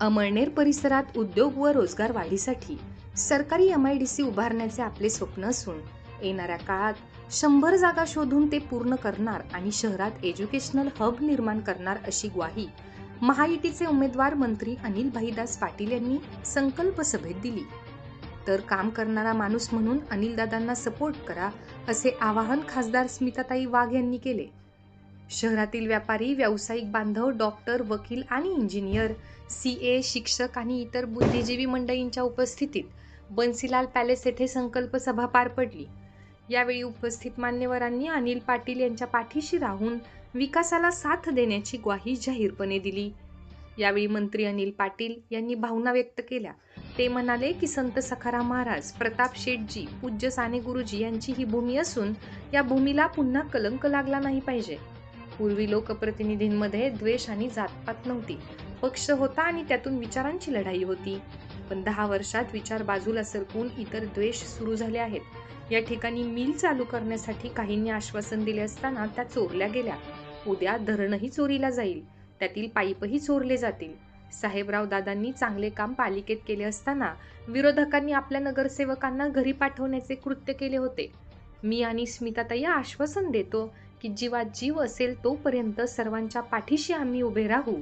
अमळनेर परिसरात उद्योग व रोजगार वाढीसाठी सरकारी एम आय डी सी उभारण्याचे आपले स्वप्न असून येणाऱ्या काळात शंभर जागा शोधून ते पूर्ण करणार आणि शहरात एज्युकेशनल हब निर्माण करणार अशी ग्वाही महायुतीचे उमेदवार मंत्री अनिल भाईदास पाटील यांनी संकल्प सभेत दिली. तर काम करणारा माणूस म्हणून अनिलदादांना सपोर्ट करा असे आवाहन खासदार स्मिताताई वाघ यांनी केले. शहरातील व्यापारी व्यावसायिक बांधव डॉक्टर वकील आणि इंजिनियर सी ए शिक्षक आणि इतर बुद्धिजीवी मंडळींच्या उपस्थितीत बन्सीलाल पॅलेस येथे संकल्प सभा पार पडली. यावेळी उपस्थित मान्यवरांनी अनिल पाटील यांच्या पाठीशी राहून विकासाला साथ देण्याची ग्वाही जाहीरपणे दिली. यावेळी मंत्री अनिल पाटील यांनी भावना व्यक्त केल्या. ते म्हणाले की संत सखाराम महाराज प्रताप शेठजी पूज्य साने गुरुजी यांची ही भूमी असून या भूमीला पुन्हा कलंक लागला नाही पाहिजे. पूर्वी लोकप्रतिनिधींमध्ये द्वेष आणि जातपात नव्हती. पक्ष होता आणि त्यातून विचारांची लढाई होती. पण दहा वर्षात विचार बाजूला सरकून इतर द्वेष सुरू झाले आहेत. या ठिकाणी मिल चालू करण्यासाठी काहींनी आश्वासन दिले असताना त्या चोरल्या गेल्या. उद्या धरणही चोरीला जाईल. त्यातील पाईपही चोरले जातील. साहेबराव दादांनी चांगले काम पालिकेत केले असताना विरोधकांनी आपल्या नगरसेवकांना घरी पाठवण्याचे कृत्य केले होते. मी आणि स्मिताताई आश्वासन देतो. की जीवात जीव असेल तोपर्यंत सर्वांच्या पाठीशी आम्ही उभे राहू.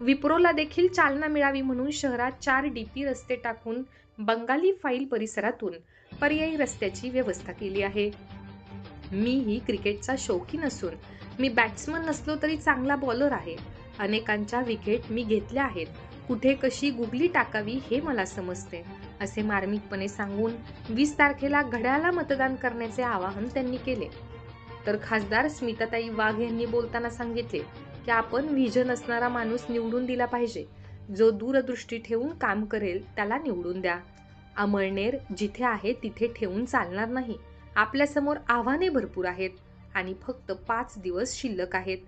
विप्रोला देखील चालना मिळावी म्हणून शहरात चार डीपी रस्ते टाकून बंगाली फाईल परिसरातून पर्यायी रस्त्याची व्यवस्था केली आहे. मी ही क्रिकेटचा शौकीन असून मी बॅट्समन नसलो तरी चांगला बॉलर आहे. अनेकांच्या विकेट मी घेतल्या आहेत. कुठे कशी गुगली टाकावी हे मला समजते असे मार्मिकपणे सांगून वीस तारखेला घड्याला मतदान करण्याचे आवाहन त्यांनी केले. तर खासदार स्मिताताई वाघ यांनी बोलताना सांगितले की आपण व्हिजन असणारा माणूस निवडून दिला पाहिजे. जो दूरदृष्टी ठेवून काम करेल त्याला निवडून द्या. अमळनेर जिथे आहे तिथे ठेवून चालणार नाही. आपल्यासमोर आव्हाने भरपूर आहेत आणि फक्त पाच दिवस शिल्लक आहेत.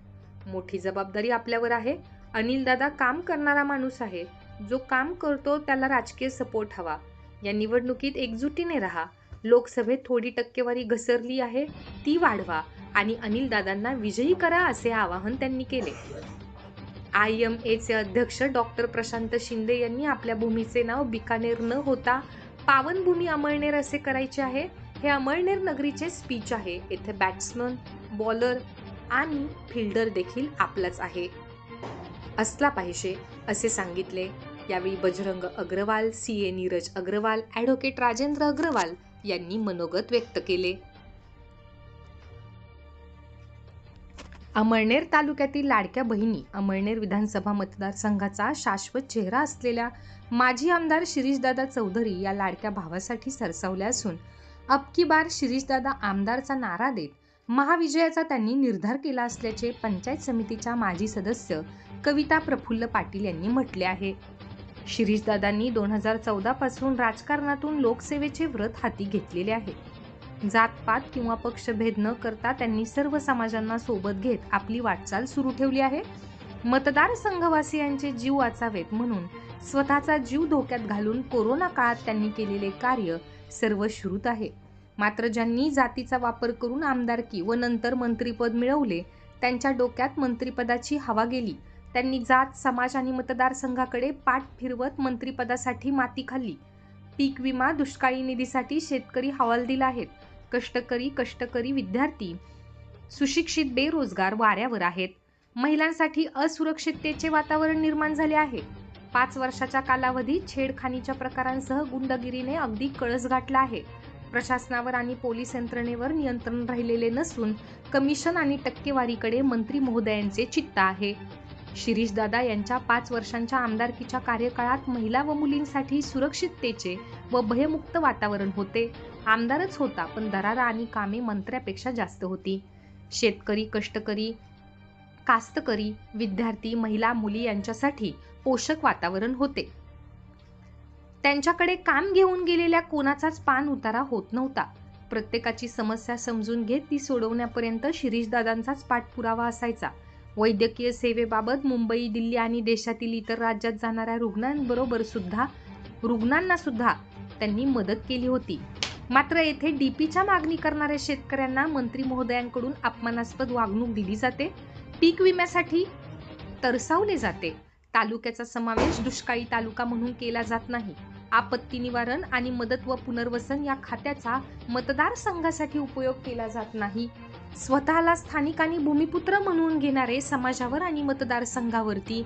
मोठी जबाबदारी आपल्यावर आहे. अनिल दादा काम करणारा माणूस आहे. जो काम करतो त्याला राजकीय सपोर्ट हवा. या निवडणुकीत एकजुटीने राहा. लोकसभेत थोडी टक्केवारी घसरली आहे ती वाढवा आणि अनिल दादांना विजयी करा असे आवाहन त्यांनी केले. आय एम एचे अध्यक्ष डॉक्टर प्रशांत शिंदे यांनी आपल्या भूमीचे नाव बिकानेर न होता पावनभूमी अमळनेर असे करायचे आहे. हे अमळनेर नगरीचे स्पीच आहे. येथे बॅट्समन बॉलर आणि फिल्डर देखील आपलाच आहे. असला पाहिजे असे सांगितले. यावेळी Bajrang Agarwal C A Neeraj Agarwal advocate Rajendra Agarwal यांनी मनोगत व्यक्त केले. अमळनेर तालुक्यातील लाडक्या बहिणी अमळनेर विधानसभा मतदारसंघाचा शाश्वत चेहरा असलेल्या माजी आमदार शिरीषदादा चौधरी या लाडक्या भावासाठी सरसावल्या असून अबकी बार शिरीषदादा आमदारचा नारा देत महाविजयाचा त्यांनी निर्धार केला असल्याचे पंचायत समितीच्या माजी सदस्य कविता प्रफुल्ल पाटील यांनी म्हटले आहे. शिरीषदादांनी दोन हजार चौदापासून राजकारणातून लोकसेवेचे व्रत हाती घेतलेले आहे. जातपात किंवा पक्षभेद न करता त्यांनी सर्व समाजांना सोबत घेत आपली वाटचाल सुरू ठेवली आहे. मतदारसंघवासियांचे जीव वाचावेत म्हणून स्वतःचा जीव धोक्यात घालून कोरोना काळात त्यांनी केलेले कार्य सर्व श्रुत आहे. मात्र ज्यांनी जातीचा वापर करून आमदारकी व नंतर मंत्रीपद मिळवले त्यांच्या डोक्यात मंत्रिपदाची हवा गेली. त्यांनी जात समाज आणि मतदारसंघाकडे पाठ फिरवत मंत्रिपदासाठी माती खाल्ली. पीक विमा दुष्काळी निधीसाठी शेतकरी हवालदिल आहेत कष्टकरी कष्टकरी विद्यार्थी सुशिक्षित बेरोजगार वाऱ्यावर आहेत. महिलांसाठी असुरक्षिततेचे वातावरण निर्माण झाले आहे. पाच वर्षाच्या कालावधीत छेडखानीच्या प्रकारांसह गुंडगिरीने अगदी कळस गाठला आहे. प्रशासनावर आणि पोलीस यंत्रणेवर नियंत्रण राहिलेले नसून कमिशन आणि टक्केवारीकडे मंत्री महोदयांचे चित्त आहे. शिरीषदादा यांच्या पाच वर्षांच्या आमदारकीच्या कार्यकाळात महिला व मुलींसाठी सुरक्षिततेचे व भयमुक्त वातावरण होते. आमदारच होता पण दरारा आणि कामे मंत्र्यापेक्षा जास्त होती. शेतकरी कष्टकरी कास्तकरी विद्यार्थी महिला मुली यांच्यासाठी पोषक वातावरण होते. त्यांच्याकडे काम घेऊन गेलेल्या कोणाचाच पान उतारा होत नव्हता. प्रत्येकाची समस्या समजून घेत ती सोडवण्यापर्यंत शिरीषदादांचाच पाठपुरावा असायचा. वैद्यकीय सेवेबाबत मुंबई दिल्ली आणि देशातील इतर राज्यात जाणाऱ्या रुग्णांबरोबर सुद्धा रुग्णांना सुद्धा त्यांनी मदत केली होती. मात्र येथे डीपीच्या मागणी करणाऱ्या शेतकऱ्यांना मंत्री महोदयांकडून अपमानास्पद वागणूक दिली जाते. पीक विम्यासाठी तरसावले जाते. तालुक्याचा समावेश दुष्काळी तालुका म्हणून केला जात नाही. आपत्ती निवारण आणि मदत व पुनर्वसन या खात्याचा मतदारसंघासाठी उपयोग केला जात नाही. स्वतःला स्थानिक आणि भूमिपुत्र म्हणून घेणारे समाजावर आणि मतदारसंघावरती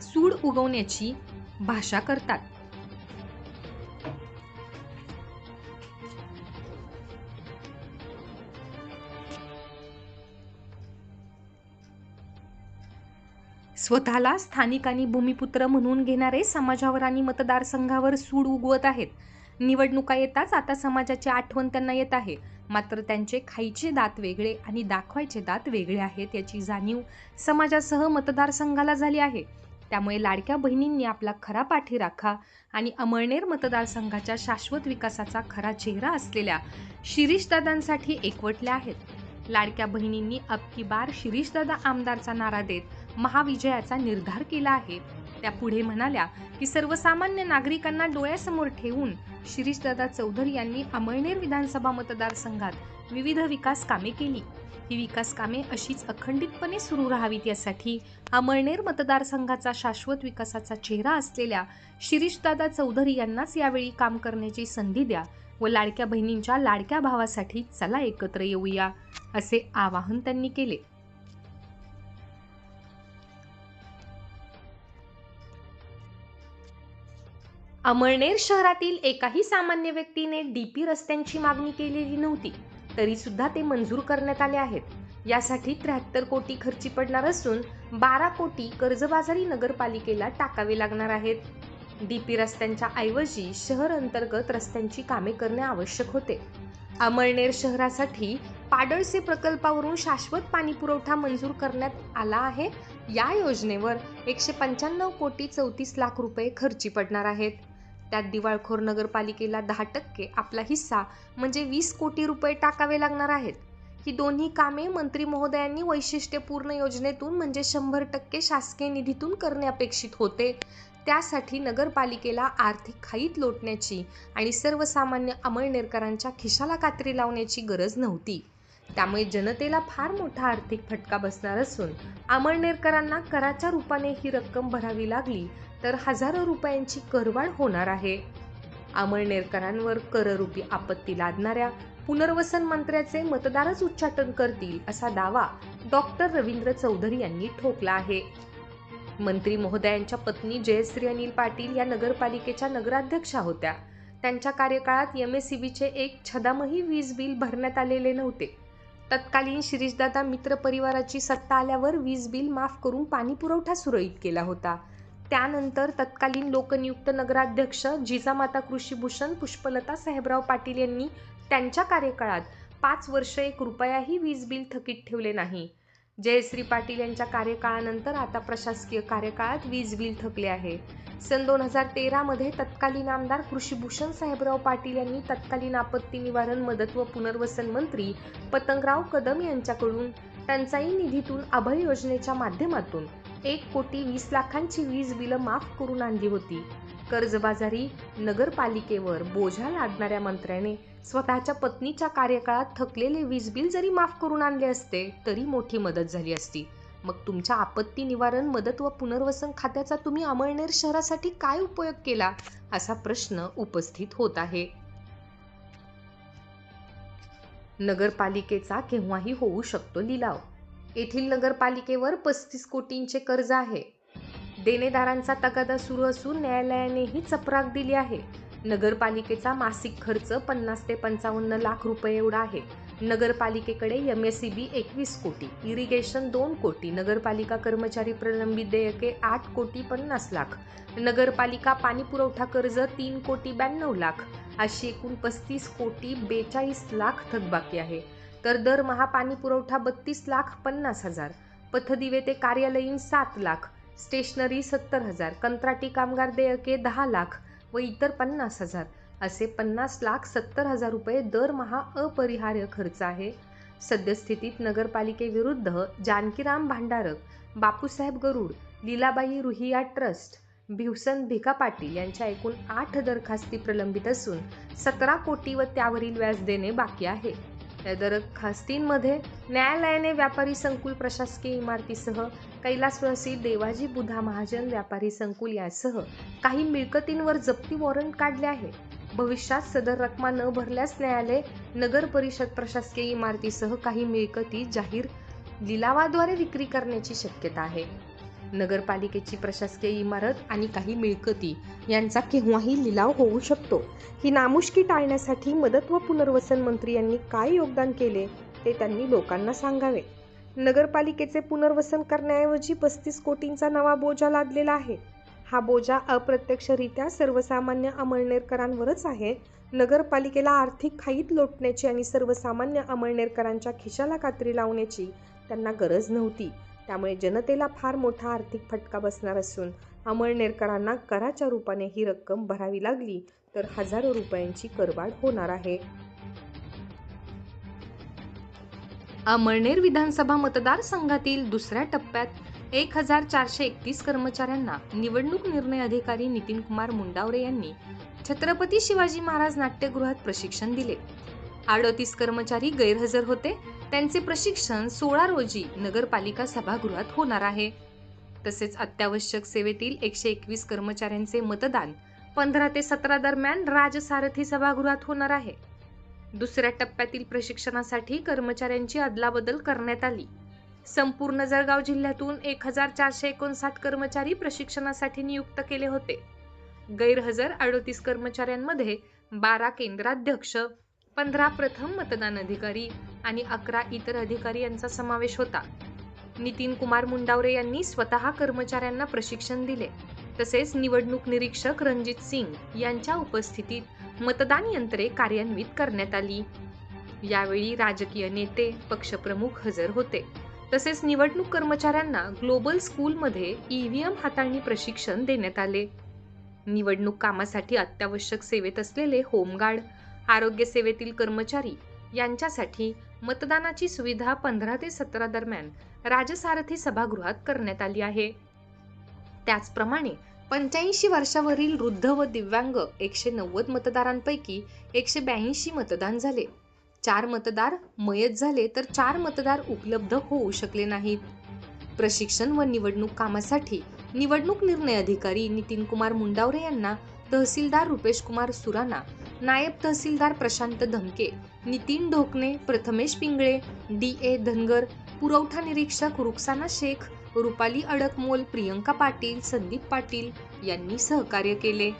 सूड उगवण्याची भाषा करतात. स्वतःला स्थानिक आणि भूमिपुत्र म्हणून घेणारे समाजावर आणि मतदारसंघावर सूड उगवत आहेत. निवडणुका येताच आता समाजाची आठवण त्यांना येत आहे. मात्र त्यांचे खायचे दात वेगळे आणि दाखवायचे दात वेगळे आहेत याची जाणीव समाजासह मतदारसंघाला झाली आहे. त्यामुळे लाडक्या बहिणींनी आपला खरा पाठीराखा आणि अमळनेर मतदारसंघाच्या शाश्वत विकासाचा खरा चेहरा असलेल्या शिरीषदादांसाठी एकवटल्या आहेत. लाडक्या बहिणींनी अबकी बार शिरीषदादा आमदारचा नारा देत महाविजयाचा निर्धार केला आहे. त्या पुढे म्हणाल्या की सर्वसामान्य नागरिकांना डोळ्यासमोर ठेवून शिरीषदादा चौधरी यांनी अमळनेर विधानसभा मतदारसंघात विविध विकास कामे केली. ही विकास कामे अशीच अखंडितपणे सुरू राहावीत यासाठी अमळनेर मतदारसंघाचा शाश्वत विकासाचा चेहरा असलेल्या शिरीषदादा चौधरी यांनाच यावेळी काम करण्याची संधी द्या व लाडक्या बहिणींच्या लाडक्या भावासाठी चला एकत्र येऊया असे आवाहन त्यांनी केले. अमळनेर शहरातील एकाही सामान्य व्यक्तीने डीपी रस्त्यांची मागणी केलेली नव्हती. तरीसुद्धा ते मंजूर करण्यात आले आहेत. यासाठी त्र्याहत्तर कोटी खर्ची पडणार असून बारा कोटी कर्जबाजारी नगरपालिकेला टाकावे लागणार आहेत. डीपी रस्त्यांच्या ऐवजी शहर अंतर्गत रस्त्यांची कामे करणे आवश्यक होते. अमळनेर शहरासाठी पाडळसे प्रकल्पावरून शाश्वत पाणी पुरवठा मंजूर करण्यात आला आहे. या योजनेवर एकशे पंच्याण्णव कोटी चौतीस लाख रुपये खर्ची पडणार आहेत. त्यात दिवाळखोर नगरपालिकेला दहा टक्के आपला हिस्सा म्हणजे वीस कोटी रुपये टाकावे लागणार आहेत. ही दोन्ही कामे मंत्री महोदयांनी वैशिष्ट्यपूर्ण योजनेतून म्हणजे शंभर टक्के शासकीय निधीतून करणे अपेक्षित होते. त्यासाठी नगरपालिकेला आर्थिक खाईत लोटण्याची आणि सर्वसामान्य अमळनेरकरांच्या खिशाला कात्री लावण्याची गरज नव्हती. त्यामुळे जनतेला फार मोठा आर्थिक फटका बसणार असून अमळनेरकरांना कराच्या रूपाने ही रक्कम भरावी लागली तर हजारो रुपयांची करवाढ होणार आहे. अमळनेरकरांवर कररूपी आपत्ती लादणाऱ्या पुनर्वसन मंत्र्याचे मतदारच उच्चाटन करतील असा दावा डॉक्टर रवींद्र चौधरी यांनी ठोकला आहे. मंत्री महोदयांच्या पत्नी जयश्री अनिल पाटील या नगरपालिकेच्या नगराध्यक्षा होत्या. त्यांच्या कार्यकाळात एम एस सी बीचे एक छदामही वीज बिल भरण्यात आलेले नव्हते. तत्कालीन शिरीषदादा मित्र परिवाराची सत्ता आल्यावर वीज बिल माफ करून पाणी पुरवठा सुरळीत केला होता. त्यानंतर तत्कालीन लोकनियुक्त नगराध्यक्ष जिजामाता कृषीभूषण पुष्पलता साहेबराव पाटील यांनी त्यांच्या कार्यकाळात पाच वर्ष एक रुपयाही वीज बिल थकीत ठेवले नाही. जयश्री पाटील यांच्या कार्यकाळानंतर आता प्रशासकीय कार्यकाळात वीज बिल थकले आहे. सन दोन हजार तेरामध्ये तत्कालीन आमदार कृषीभूषण साहेबराव पाटील यांनी तत्कालीन आपत्ती निवारण मदत व पुनर्वसन मंत्री पतंगराव कदम यांच्याकडून टंचाई निधीतून अभय योजनेच्या माध्यमातून एक कोटी वीस लाखांची वीज बिलं माफ करून आणली होती. कर्जबाजारी नगरपालिकेवर बोझा लादणाऱ्या मंत्र्याने स्वतःच्या पत्नीच्या कार्यकाळात थकलेले वीज बिल जरी माफ करून आणले असते तरी मोठी मदत झाली असती. मग तुमच्या आपत्ती निवारण मदत व पुनर्वसन खात्याचा तुम्ही अमळनेर शहरासाठी काय उपयोग केला? असा प्रश्न उपस्थित होत आहे. नगरपालिकेचा केव्हाही होऊ शकतो लिलाव. येथील नगरपालिकेवर पस्तीस कोटींचे कर्ज आहे. देणेदारांचा तगादा सुरू असून न्यायालयानेही चपराक दिली आहे. नगरपालिकेचा मासिक खर्च पन्नास ते पंचावन्न लाख रुपये एवढा आहे. नगरपालिकेकडे एम एस सी बी एकवीस कोटी इरिगेशन दोन कोटी नगरपालिका कर्मचारी प्रलंबित देयके आठ कोटी पन्नास लाख नगरपालिका पाणी पुरवठा कर्ज तीन कोटी ब्याण्णव लाख अशी एकूण पस्तीस कोटी बेचाळीस लाख थकबाकी आहे. तर दरमहा पाणी पुरवठा बत्तीस लाख पन्नास हजार. पथदिवे ते कार्यालयीन सात लाख. स्टेशनरी सत्तर हजार. कंत्राटी कामगार देयके दहा लाख व इतर पन्नास हजार. असे पन्नास लाख सत्तर हजार रुपये दरमहा अपरिहार्य खर्च आहे. सद्यस्थितीत नगरपालिकेविरुद्ध जानकीराम भांडारक बापूसाहेब गरुड लीलाबाई रुहिया ट्रस्ट भिवसन भिका पाटील यांच्या एकूण आठ दरखास्ती प्रलंबित असून सतरा कोटी व त्यावरील व्याज देणे बाकी आहे. या दरखास्तींमध्ये न्यायालयाने व्यापारी संकुल प्रशासकीय इमारतीसह कैलासवासी देवाजी बुधा महाजन व्यापारी संकुल यासह काही मिळकतींवर जप्ती वॉरंट काढले आहे. भविष्यात सदर रकमा न भरल्यास न्यायालय नगर परिषद प्रशासकीय इमारतीसह काही मिळकती जाहीर लिलावाद्वारे विक्री करण्याची शक्यता आहे. नगरपालिकेची प्रशासकीय इमारत आणि काही मिळकती. यांचा केव्हाही लिलाव होऊ शकतो. ही नामुष्की टाळण्यासाठी मदत व पुनर्वसन मंत्री यांनी काय योगदान केले ते त्यांनी लोकांना सांगावे. नगरपालिकेचे पुनर्वसन करण्याऐवजी पस्तीस कोटींचा नवा बोजा लादलेला आहे. हा बोजा अप्रत्यक्षरित्या सर्वसामान्य अमळनेरकरांवरच आहे. नगरपालिकेला आर्थिक खाईत लोटण्याची आणि सर्वसामान्य अमळनेरकरांच्या खिशाला कात्री लावण्याची त्यांना गरज नव्हती. त्यामुळे जनतेला फार मोठा आर्थिक फटका बसणार असून अमळनेरकरांना कराच्या रूपाने ही रक्कम भरावी लागली तर हजारो रुपयांची करवाढ होणार आहे. अमळनेर विधानसभा मतदारसंघातील दुसऱ्या टप्प्यात एक हजार चारशे एकतीस कर्मचाऱ्यांना निवडणूक निर्णय अधिकारी नितीन कुमार मुंडावरे यांनी छत्रपती शिवाजी महाराज नाट्यगृहात प्रशिक्षण दिले. अडतीस कर्मचारी गैरहजर होते. त्यांचे प्रशिक्षण सोळा रोजी नगरपालिका सभागृहात होणार आहे. तसेच अत्यावश्यक सेवेतील एकशे एकवीस कर्मचाऱ्यांचे मतदान पंधरा ते सतरा दरम्यान राजसारथी सभागृहात होणार आहे. दुसऱ्या टप्प्यातील प्रशिक्षणासाठी कर्मचाऱ्यांची अदलाबदल करण्यात आली. संपूर्ण जळगाव जिल्ह्यातून एक हजार चारशे एकोणसाठ कर्मचारी प्रशिक्षणासाठी नियुक्त केले होते. गैरहजर अडोतीस कर्मचाऱ्यांमध्ये बारा केंद्राध्यक्ष पंधरा प्रथम मतदान अधिकारी आणि अकरा इतर अधिकारी यांचा समावेश होता. नितीन कुमार मुंडावरे यांनी स्वतः कर्मचाऱ्यांना प्रशिक्षण दिले. तसेच निवडणूक निरीक्षक रणजित सिंग यांच्या उपस्थितीत मतदान यंत्रे कार्यान्वित करण्यात आली. यावेळी राजकीय नेते पक्षप्रमुख हजर होते. तसेच निवडणूक कर्मचाऱ्यांना ग्लोबल स्कूलमध्ये ईव्हीएम हाताळणी प्रशिक्षण देण्यात आले. निवडणूक कामासाठी अत्यावश्यक सेवेत असलेले होमगार्ड आरोग्य सेवेतील कर्मचारी यांच्यासाठी मतदानाची सुविधा पंधरा ते सतरा दरम्यान राजसारथी सभागृहात करण्यात आली आहे. त्याचप्रमाणे पंच्याऐंशी वर्षावरील वृद्ध व दिव्यांग एकशे नव्वद मतदारांपैकी एकशे ब्याऐंशी मतदान झाले. चार मतदार मयत झाले तर चार मतदार उपलब्ध होऊ शकले नाहीत. प्रशिक्षण व निवडणूक कामासाठी निवडणूक निर्णय अधिकारी नितीन कुमार मुंडावरे यांना तहसीलदार रुपेश कुमार सुराणा नायब तहसीलदार प्रशांत धमके नितीन ढोकणे प्रथमेश पिंगळे डी ए धनगर पुरवठा निरीक्षक रुक्साना शेख रुपाली अडकमोल प्रियंका पाटील संदीप पाटील यांनी सहकार्य केले.